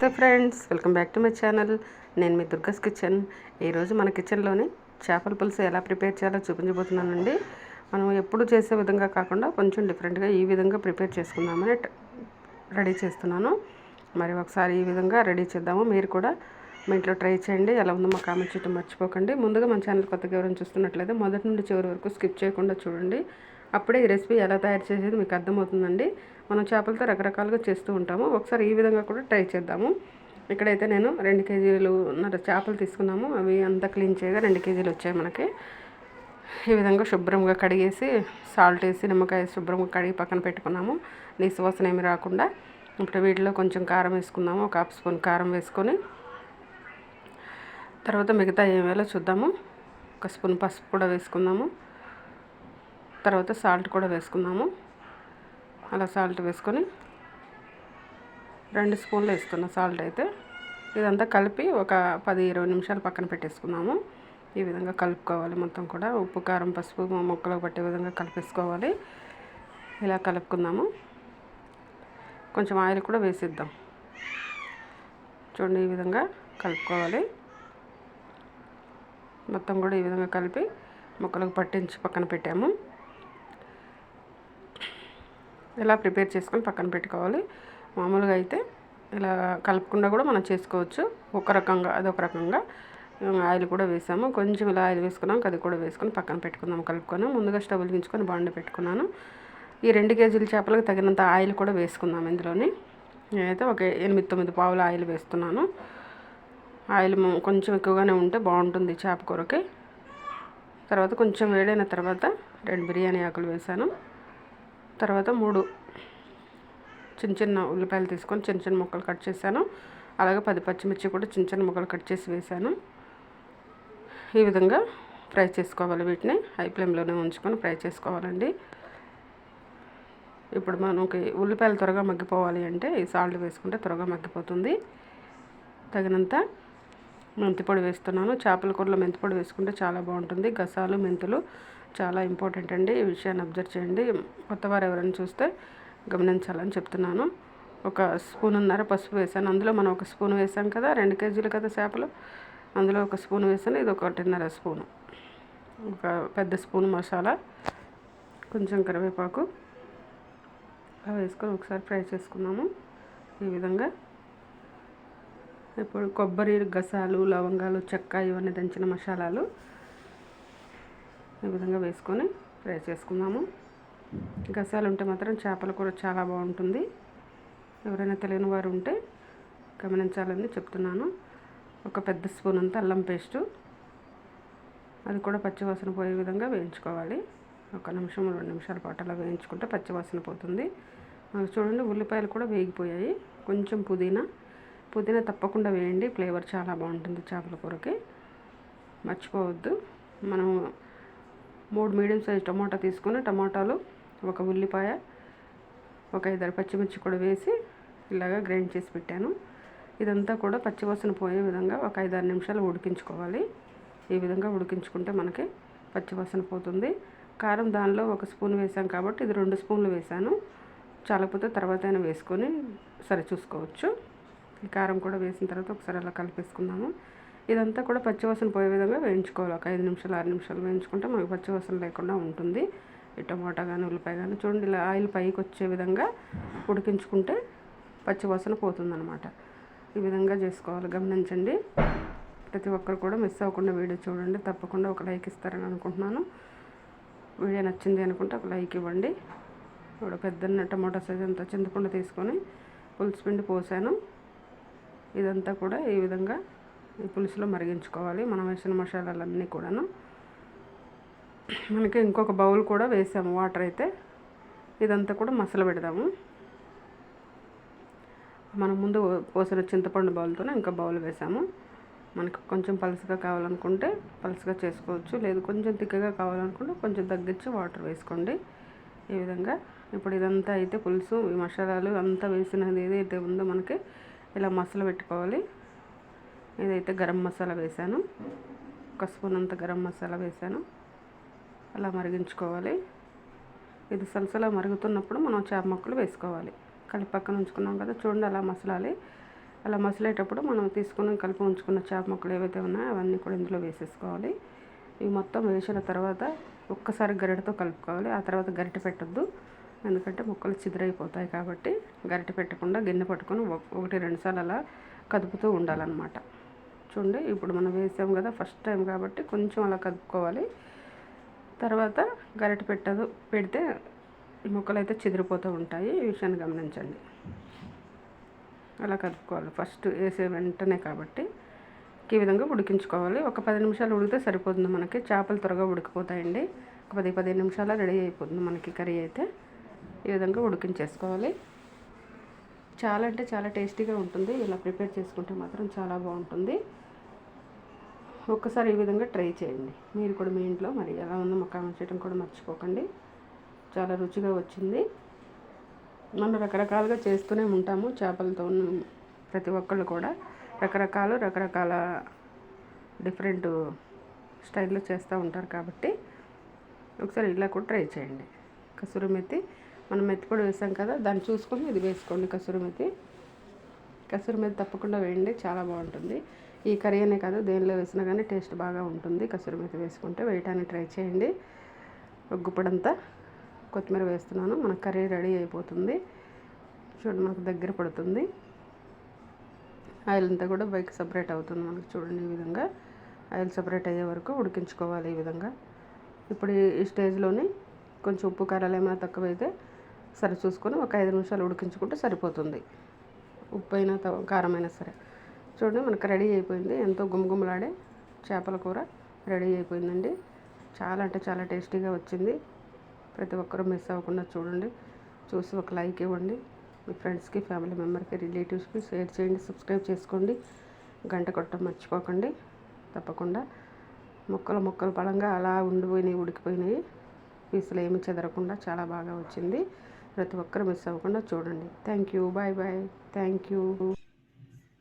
Hello friends welcome back to my channel. నేను మీ దుర్గస్ kitchen. ఈరోజు మన కిచెన్లోని చేపల పులుసు ఎలా ప్రిపేర్ చేయాలో చూపించబోతున్నానండి. మనం ఎప్పుడు చేసే విధంగా కాకుండా కొంచెం డిఫరెంట్గా ఈ విధంగా ప్రిపేర్ చేసుకుందామని రెడీ చేస్తున్నాను. మరి ఒకసారి ఈ విధంగా రెడీ చేద్దాము. మీరు కూడా మీ ఇంట్లో ట్రై చేయండి. ఎలా ఉందో మా కామెంట్ చేయడం మర్చిపోకండి. ముందుగా మన ఛానల్ కొత్తగా ఎవరైనా చూస్తున్నట్లయితే మొదటి నుండి చివరి వరకు స్కిప్ చేయకుండా చూడండి. అప్పుడే ఈ రెసిపీ ఎలా తయారు చేసేది మీకు అర్థమవుతుందండి. మనం చేపలతో రకరకాలుగా చేస్తూ ఉంటాము. ఒకసారి ఈ విధంగా కూడా ట్రై చేద్దాము. ఇక్కడైతే నేను రెండు కేజీలు ఉన్నర చేపలు తీసుకున్నాము. అవి అంతా క్లీన్ చేయగా రెండు కేజీలు వచ్చాయి మనకి. ఈ విధంగా శుభ్రంగా కడిగేసి సాల్ట్ వేసి నిమ్మకాయ శుభ్రంగా కడిగి పక్కన పెట్టుకున్నాము. నీసు వాసన ఏమి రాకుండా. ఇప్పుడు వీటిలో కొంచెం కారం వేసుకున్నాము ఒక హాఫ్ స్పూన్ కారం వేసుకొని. తర్వాత మిగతా ఏమేలో చూద్దాము. ఒక స్పూన్ పసుపు కూడా వేసుకుందాము. తర్వాత సాల్ట్ కూడా వేసుకుందాము. అలా సాల్ట్ వేసుకొని రెండు స్పూన్లు వేసుకున్న సాల్ట్ అయితే ఇదంతా కలిపి ఒక పది ఇరవై నిమిషాలు పక్కన పెట్టేసుకున్నాము ఈ విధంగా కలుపుకోవాలి మొత్తం కూడా. ఉప్పు కారం పసుపు మొక్కలకు పట్టే విధంగా కలిపేసుకోవాలి. ఇలా కలుపుకుందాము. కొంచెం ఆయిల్ కూడా వేసిద్దాం. చూడండి ఈ విధంగా కలుపుకోవాలి. మొత్తం కూడా ఈ విధంగా కలిపి మొక్కలకు పట్టించి పక్కన పెట్టాము. ఇలా ప్రిపేర్ చేసుకొని పక్కన పెట్టుకోవాలి. మామూలుగా అయితే ఇలా కలపకుండా కూడా మనం చేసుకోవచ్చు. ఒక రకంగా అదొక రకంగా. ఆయిల్ కూడా వేసాము. కొంచెం ఇలా ఆయిల్ వేసుకున్నాం అది కూడా వేసుకొని పక్కన పెట్టుకుందాం కలుపుకొని. ముందుగా స్టవ్ వెలిగించుకొని బాండ పెట్టుకున్నాను. ఈ రెండు కేజీల చేపలకు తగినంత ఆయిల్ కూడా వేసుకుందాం ఇందులోని. నేనైతే ఒక ఎనిమిది తొమ్మిది పావుల ఆయిల్ వేస్తున్నాను. ఆయిల్ కొంచెం ఎక్కువగానే ఉంటే బాగుంటుంది చేప కూరకి. తర్వాత కొంచెం వేడైన తర్వాత రెండు బిర్యానీ ఆకులు వేసాను. తర్వాత మూడు చిన్న చిన్న ఉల్లిపాయలు తీసుకొని చిన్న చిన్న ముక్కలు కట్ చేశాను. అలాగే పది పచ్చిమిర్చి కూడా చిన్న చిన్న ముక్కలు కట్ చేసి వేసాను ఈ విధంగా ఫ్రై చేసుకోవాలి వీటిని. హై ఫ్లేమ్లోనే ఉంచుకొని ఫ్రై చేసుకోవాలండి. ఇప్పుడు మనకి ఉల్లిపాయలు త్వరగా మగ్గిపోవాలి అంటే ఈ సాల్ట్ వేసుకుంటే త్వరగా మగ్గిపోతుంది. తగినంత మెంతిపొడి వేస్తున్నాను. చేపల కూరలో మెంతిపొడి వేసుకుంటే చాలా బాగుంటుంది. గసాలు మెంతులు చాలా ఇంపార్టెంట్ అండి ఈ విషయాన్ని అబ్జర్వ్ చేయండి. కొత్తవారు ఎవరైనా చూస్తే గమనించాలని చెప్తున్నాను. ఒక స్పూన్ ఉన్నర పసుపు వేసాను. అందులో మనం ఒక స్పూన్ వేసాం కదా రెండు కేజీలు కదా చేపలు. అందులో ఒక స్పూన్ వేసాను. ఇది ఒకటిన్నర స్పూను. ఒక పెద్ద స్పూన్ మసాలా కొంచెం కరివేపాకు. అలా వేసుకొని ఒకసారి ఫ్రై చేసుకున్నాము ఈ విధంగా. ఇప్పుడు కొబ్బరి గసాలు లవంగాలు చెక్క ఇవన్నీ దంచిన మసాలాలు. ఈ విధంగా వేసుకొని ఫ్రై చేసుకుందాము. గసాలు ఉంటే మాత్రం చేపల కూర చాలా బాగుంటుంది. ఎవరైనా తెలియని వారు ఉంటే గమనించాలని చెప్తున్నాను. ఒక పెద్ద స్పూన్ అంత అల్లం పేస్టు. అది కూడా పచ్చివాసన పోయే విధంగా వేయించుకోవాలి. ఒక నిమిషం రెండు నిమిషాల పాటు అలా వేయించుకుంటే పచ్చివాసన పోతుంది. చూడండి ఉల్లిపాయలు కూడా వేగిపోయాయి. కొంచెం పుదీనా. పుదీనా తప్పకుండా వేయండి. ఫ్లేవర్ చాలా బాగుంటుంది చేపల కూరకి. మర్చిపోవద్దు. మనం మూడు మీడియం సైజ్ టమాటా తీసుకొని టమాటాలు ఒక ఉల్లిపాయ ఒక ఐదారు పచ్చిమిర్చి కూడా వేసి ఇలాగా గ్రైండ్ చేసి పెట్టాను. ఇదంతా కూడా పచ్చివాసన పోయే విధంగా ఒక ఐదారు నిమిషాలు ఉడికించుకోవాలి. ఈ విధంగా ఉడికించుకుంటే మనకి పచ్చివాసన పోతుంది. కారం దానిలో ఒక స్పూన్ వేసాం కాబట్టి ఇది రెండు స్పూన్లు వేసాను. చాలకపోతే తర్వాత అయినా వేసుకొని సరి చూసుకోవచ్చు. ఈ కారం కూడా వేసిన తర్వాత ఒకసారి అలా కలిపేసుకున్నాము ఇదంతా కూడా పచ్చివాసన పోయే విధంగా వేయించుకోవాలి. ఒక ఐదు నిమిషాలు ఆరు నిమిషాలు వేయించుకుంటే మనకు పచ్చివాసన లేకుండా ఉంటుంది. ఈ టమాటా కానీ ఉల్లిపాయ కానీ చూడండి ఇలా ఆయిల్ పైకి వచ్చే విధంగా ఉడికించుకుంటే పచ్చివాసన పోతుందన్నమాట. ఈ విధంగా చేసుకోవాలి. గమనించండి. ప్రతి ఒక్కరు కూడా మిస్ అవ్వకుండా వీడియో చూడండి. తప్పకుండా ఒక లైక్ ఇస్తారని అనుకుంటున్నాను. వీడియో నచ్చింది అనుకుంటే ఒక లైక్ ఇవ్వండి. ఇప్పుడు పెద్ద టమాటా సైజ్ అంతా చింతకుండా తీసుకొని పులుసు పిండి పోసాను. ఇదంతా కూడా ఈ విధంగా పులుసులో మరిగించుకోవాలి. మనం వేసిన మసాలాలన్నీ కూడాను. మనకి ఇంకొక బౌల్ కూడా వేసాము వాటర్ అయితే. ఇదంతా కూడా మసలు పెడదాము. మనం ముందు పోసిన చింతపండు బౌల్తోనే ఇంకా బౌల్ వేసాము. మనకి కొంచెం పలుసుగా కావాలనుకుంటే పలుసుగా చేసుకోవచ్చు. లేదు కొంచెం తిక్కగా కావాలనుకుంటే కొంచెం తగ్గించి వాటర్ వేసుకోండి. ఈ విధంగా ఇప్పుడు ఇదంతా అయితే పులుసు ఈ మసాలాలు అంతా వేసినది ఏదైతే ఉందో మనకి ఇలా మసలు పెట్టుకోవాలి. ఇదైతే గరం మసాలా వేసాను. ఒక స్పూన్ అంత గరం మసాలా వేసాను. అలా మరిగించుకోవాలి. ఇది సలసలా మరుగుతున్నప్పుడు మనం చేప ముక్కలు వేసుకోవాలి. కలిపి పక్కన ఉంచుకున్నాం కదా చూడండి అలా మసలాలి. అలా మసలేటప్పుడు మనం తీసుకున్న కలిపి ఉంచుకున్న చేప ముక్కలు ఏవైతే ఉన్నాయో అవన్నీ కూడా ఇందులో వేసేసుకోవాలి. ఇవి మొత్తం వేసిన తర్వాత ఒక్కసారి గరిటతో కలుపుకోవాలి. ఆ తర్వాత గరిటె పెట్టొద్దు. ఎందుకంటే ముక్కలు చిదిరైపోతాయి కాబట్టి గరిటె పెట్టకుండా గిన్నె పట్టుకొని ఒకటి రెండు సార్లు అలా కదుపుతూ ఉండాలన్నమాట. చూడండి ఇప్పుడు మనం వేసాం కదా ఫస్ట్ టైం కాబట్టి కొంచెం అలా కదుపుకోవాలి. తర్వాత గరిటె పెట్టదు పెడితే ఈ ముక్కలు అయితే చెదిరిపోతూ ఉంటాయి. ఈ విషయాన్ని గమనించండి. అలా కలుపుకోవాలి ఫస్ట్ వేసే వెంటనే కాబట్టి ఈ విధంగా ఉడికించుకోవాలి. ఒక పది నిమిషాలు ఉడికితే సరిపోతుంది మనకి. చేపలు త్వరగా ఉడికిపోతాయండి. ఒక పది పదిహేను నిమిషాలు రెడీ అయిపోతుంది మనకి కర్రీ అయితే. ఈ విధంగా ఉడికించేసుకోవాలి. చాలా అంటే చాలా టేస్టీగా ఉంటుంది. ఇలా ప్రిపేర్ చేసుకుంటే మాత్రం చాలా బాగుంటుంది. ఒక్కసారి ఈ విధంగా ట్రై చేయండి. మీరు కూడా మీ ఇంట్లో మరి ఎలా ఉందో మాకు కామెంట్ చేయడం కూడా మర్చిపోకండి. చాలా రుచిగా వచ్చింది. మనం రకరకాలుగా చేస్తూనే ఉంటాము చేపలతో ఉన్న ప్రతి ఒక్కళ్ళు కూడా. రకరకాలు రకరకాల డిఫరెంట్ స్టైల్లో చేస్తూ ఉంటారు కాబట్టి ఒకసారి ఇలా కూడా ట్రై చేయండి. కసూరి మెత్తి మనం మెత్తి పొడి వేసాం కదా దాన్ని చూసుకొని ఇది వేసుకోండి కసూరి మెత్తి కసూరి మెత్తి తప్పకుండా వేయండి చాలా బాగుంటుంది. ఈ కర్రీ అనే కాదు దేనిలో వేసినా కానీ టేస్ట్ బాగా ఉంటుంది. కసూరి మెతి వేసుకుంటే వేయటానికి ట్రై చేయండి. ఒగ్గుపడంతా కొత్తిమీర వేస్తున్నాను. మన కర్రీ రెడీ అయిపోతుంది. చూడండి మనకు దగ్గర పడుతుంది. ఆయిల్ అంతా కూడా బైక్ సపరేట్ అవుతుంది మనకు చూడండి ఈ విధంగా. ఆయిల్ సపరేట్ అయ్యే వరకు ఉడికించుకోవాలి ఈ విధంగా. ఇప్పుడు ఈ- స్టేజ్లోనే స్టేజ్లోని కొంచెం ఉప్పు కారాలు ఏమైనా తక్కువైతే సరి చూసుకొని ఒక ఐదు నిమిషాలు ఉడికించుకుంటే సరిపోతుంది. ఉప్పు అయినా త- కారం అయినా సరే. చూడండి మనకు రెడీ అయిపోయింది. ఎంతో గుమగుమలాడే చేపల కూర రెడీ అయిపోయిందండి. చాలా అంటే చాలా టేస్టీగా వచ్చింది. ప్రతి ఒక్కరూ మిస్ అవ్వకుండా చూడండి. చూసి ఒక లైక్ ఇవ్వండి. మీ ఫ్రెండ్స్కి ఫ్యామిలీ మెంబర్కి రిలేటివ్స్కి షేర్ చేయండి సబ్స్క్రైబ్ చేసుకోండి. గంట కొట్టడం మర్చిపోకండి. తప్పకుండా. ముక్కలు ముక్కలు పడంగా అలా ఉండిపోయినాయి ఉడికిపోయినాయి. పీసులు ఏమి చెదరకుండా చాలా బాగా వచ్చింది. ప్రతి ఒక్కరు మిస్ అవ్వకుండా చూడండి. Thank you. Bye bye. Thank you.